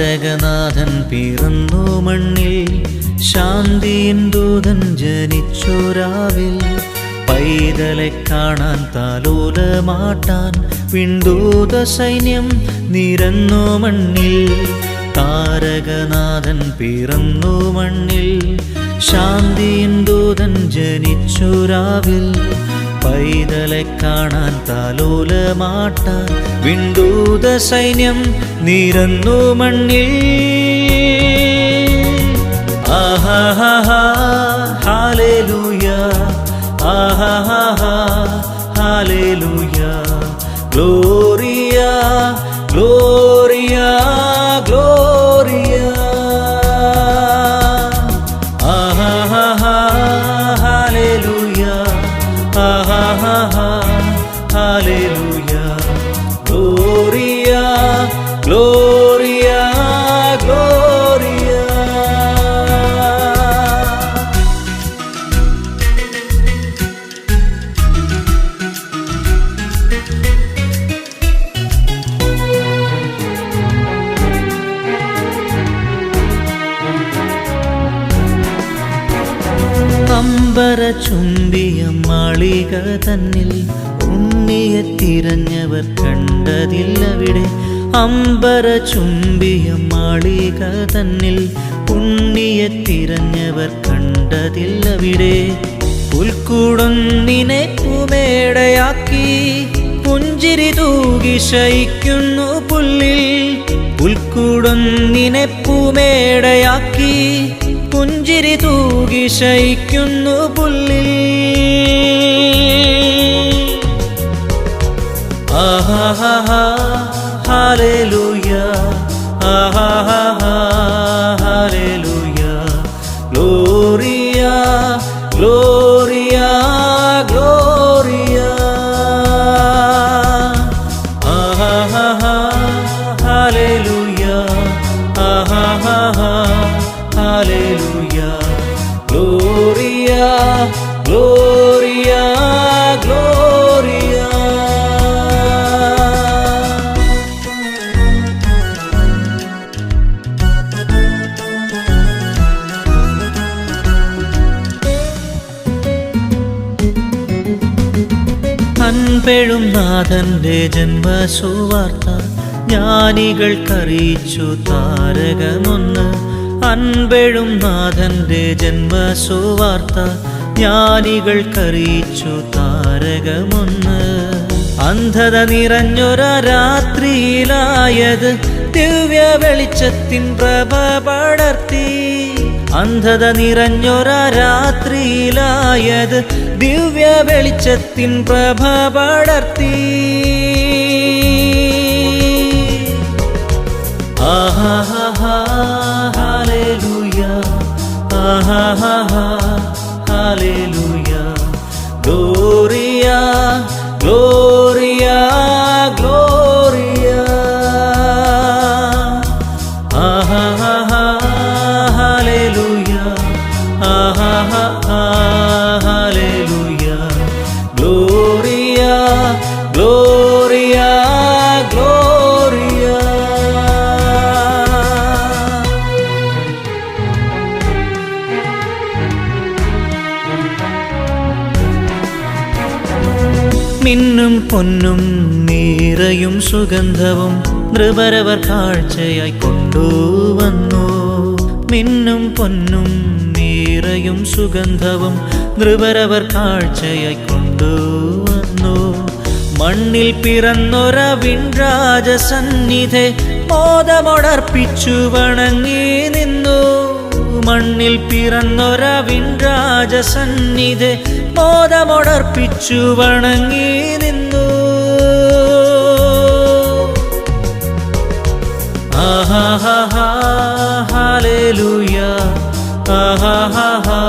താരകനാഥൻ പിറന്നു മണ്ണിൽ. ശാന്തിയിൻ ദൂതൻ ജനിച്ചൊരാവിൽ പൈതലെ കാണാൻ താലോലമാട്ടാൻ വിണ്ടൂത സൈന്യം നിരന്നു മണ്ണിൽ. താരകനാഥൻ പിറന്നു മണ്ണിൽ. ശാന്തിയിൻ ദൂതൻ ജനിച്ചൊരാവിൽ പൈതലെ കാണാൻ താലോലമാട്ടാൻ വിണ്ടൂത സൈന്യം നിരന്നു മണ്ണിൽ. ഹാലേലൂയ ഗ്ലോറിയ ഗ്ലോറിയ ഹാ ഹാ ഹാലേലൂയ ആഹാഹാഹാ, അമ്പര ചുംബിയ മാളിക തന്നിൽ ഉണ്ണിയെ തിരഞ്ഞവർ കണ്ടതില്ലവിടെ. അമ്പര ചുംബിയ മാളിക തന്നിൽ ഉണ്ണിയെ തിരഞ്ഞവർ കണ്ടതില്ലവിടെ. പുൽക്കൂടൊന്നിനെ പൂമേടയാക്കി പുഞ്ചിരി തൂകി ശയിക്കുന്നു പുല്ലിൽ. പുൽക്കൂടൊന്നിനെ പൂമേടയാക്കി പുഞ്ചിരി തൂകി ശയിക്കുന്നു പുല്ലിൽ. ആഹാഹാഹാ, hallelujah gloria gloria gloria gloria gloria അൻപെഴും നാഥന്റെ ജന്മസുവാർത്ത ജ്ഞാനികൾക്കറിയിച്ചു താരകമൊന്ന്. അൻപെഴും നാഥന്റെ ജന്മസുവാർത്ത ജ്ഞാനികൾക്കറിയിച്ചു താരകമൊന്ന്. അന്ധത നിറഞ്ഞൊര രാത്രിയിലായത് ദിവ്യ വെളിച്ചത്തിൻ പ്രഭ പടർത്തി. അന്ധത നിറഞ്ഞൊര രാത്രിയിലായത് ദിവ്യ വെളിച്ചത്തിൻ പ്രഭ പടർത്തി. ഹാലേലൂയ ആഹാഹാഹാ, ഹാലേലൂയ ഗ്ലോറിയ മിന്നും പൊന്നും നീറയും സുഗന്ധവും നൃപരവർ കാഴ്ചയായി കൊണ്ടുവന്നു. മിന്നും പൊന്നും നീറയും സുഗന്ധവും നൃപരവർ കാഴ്ചയായി കൊണ്ടുവന്നു. മണ്ണിൽ പിറന്നൊര വിൺരാജസന്നിധെ മോദമൊടർപ്പിച്ചു വണങ്ങി നിന്നു. മണ്ണിൽ പിറന്നൊരവിൻ രാജസന്നിധ മോദമൊടർപ്പിച്ചു വണങ്ങി നിന്നു. ആഹാഹാഹാ, ഹാലേലൂയ. ആഹാഹാഹാ,